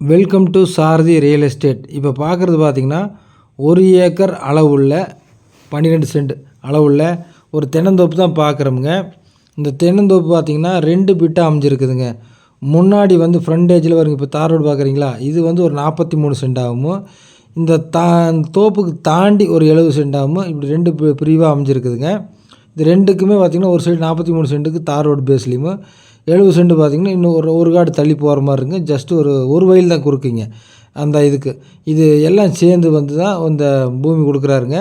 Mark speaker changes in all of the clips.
Speaker 1: Welcome to Sarathi real estate இப்போ பார்க்குறது பார்த்திங்கன்னா ஒரு ஏக்கர் அளவுள்ள பன்னிரெண்டு சென்ட் அளவுள்ள ஒரு தென்னந்தோப்பு தான் பார்க்குறோமுங்க இந்த தென்னந்தோப்பு பார்த்திங்கன்னா ரெண்டு பிட்டாக அமைஞ்சிருக்குதுங்க. முன்னாடி வந்து ஃப்ரண்டேஜில் வருங்க இப்போ தார் ரோடு பார்க்குறீங்களா இது வந்து ஒரு நாற்பத்தி மூணு சென்ட் ஆகும்? இந்த தா தோப்புக்கு தாண்டி ஒரு எழுபது சென்ட் ஆகும்? இப்படி ரெண்டு பிரிவாக அமைஞ்சிருக்குதுங்க. இது ரெண்டுக்குமே பார்த்திங்கன்னா ஒரு சைடு நாற்பத்தி மூணு சென்ட்டுக்கு தார் ரோடு பேஸ்லேயும் எழுபது சென்ட் பார்த்திங்கன்னா இன்னும் ஒரு ஒரு காடு தள்ளி போகிற மாதிரி இருக்குங்க. ஜஸ்ட் ஒரு ஒரு வயல் தான் குறுக்குங்க. அந்த இதுக்கு. இது எல்லாம் சேர்ந்து வந்து தான் இந்த பூமி கொடுக்குறாருங்க.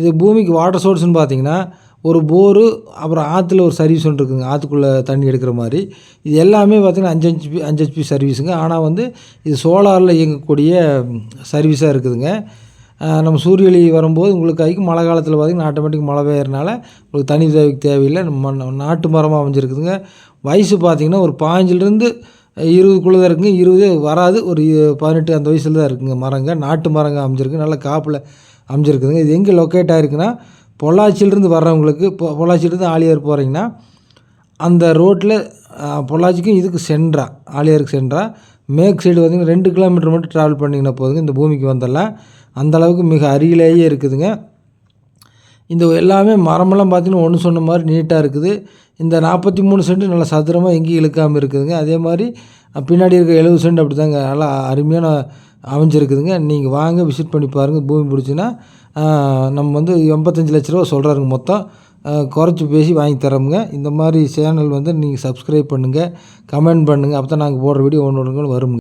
Speaker 1: இது பூமிக்கு வாட்டர் சோர்ஸ்னு பார்த்திங்கன்னா ஒரு போரு அப்புறம் ஆற்றுல ஒரு சர்வீஸ் ஒன்று இருக்குங்க. ஆற்றுக்குள்ளே தண்ணி எடுக்கிற மாதிரி. இது எல்லாமே பார்த்திங்கன்னா அஞ்சு அஞ்சு அஞ்சு ஹெச்பி சர்வீஸுங்க ஆனால் வந்து இது சோலாரில் இயங்கக்கூடிய சர்வீஸாக இருக்குதுங்க. நம்ம சூரியொளி வரும்போது உங்களுக்கு கைக்கு மழை காலத்தில் பார்த்திங்கன்னா ஆட்டோமேட்டிக் மழை பெய்யறனால உங்களுக்கு தனி தேவைக்கு தேவையில்லை. நம்ம நாட்டு மரமாக அமைஞ்சிருக்குதுங்க. வயசு பார்த்திங்கன்னா ஒரு பாஞ்சிலிருந்து இருபதுக்குள்ளே தான் இருக்குங்க. இருபது வராது. ஒரு பதினெட்டு அந்த வயசில் தான் இருக்குங்க மரங்க. நாட்டு மரங்க அமைஞ்சிருக்கு. நல்ல காப்பில் அமைஞ்சிருக்குதுங்க. இது எங்கே லொக்கேட் ஆகிருக்குன்னா பொள்ளாச்சியிலேருந்து வர்றவங்களுக்கு பொ பொள்ளாச்சியிலேருந்து ஆலியார் போகிறீங்கன்னா அந்த ரோட்டில் பொள்ளாச்சிக்கும் இதுக்கு சென்றா ஆலியாருக்கு சென்றா. மேற்கு சைடு பார்த்திங்கன்னா ரெண்டு கிலோமீட்டர் மட்டும் ட்ராவல் பண்ணிங்கன்னா போதுங்க இந்த பூமிக்கு வந்துடலாம் அந்தளவுக்கு மிக அருகிலேயே இருக்குதுங்க. இந்த எல்லாமே மரமெல்லாம் பார்த்திங்கன்னா ஒன்று சொன்ன மாதிரி நீட்டாக இருக்குது. இந்த நாற்பத்தி மூணு சென்ட் நல்லா சதுரமாக எங்கேயும் இழுக்காமல் இருக்குதுங்க. அதே மாதிரி பின்னாடி இருக்க எழுபது சென்ட் அப்படி தாங்க நல்லா அருமையான அமைஞ்சிருக்குதுங்க. நீங்கள் வாங்க விசிட் பண்ணி பாருங்கள் பூமி பிடிச்சின்னா. நம்ம வந்து எண்பத்தஞ்சு லட்ச ரூபா சொல்கிறாருங்க மொத்தம். குறைச்சி பேசி வாங்கி தரோமுங்க. இந்த மாதிரி சேனல் வந்து நீங்கள் சப்ஸ்கிரைப் பண்ணுங்கள் கமெண்ட் பண்ணுங்கள் அப்போ தான் நாங்கள் போடுற வீடியோ ஒன்று ஒன்று வருங்க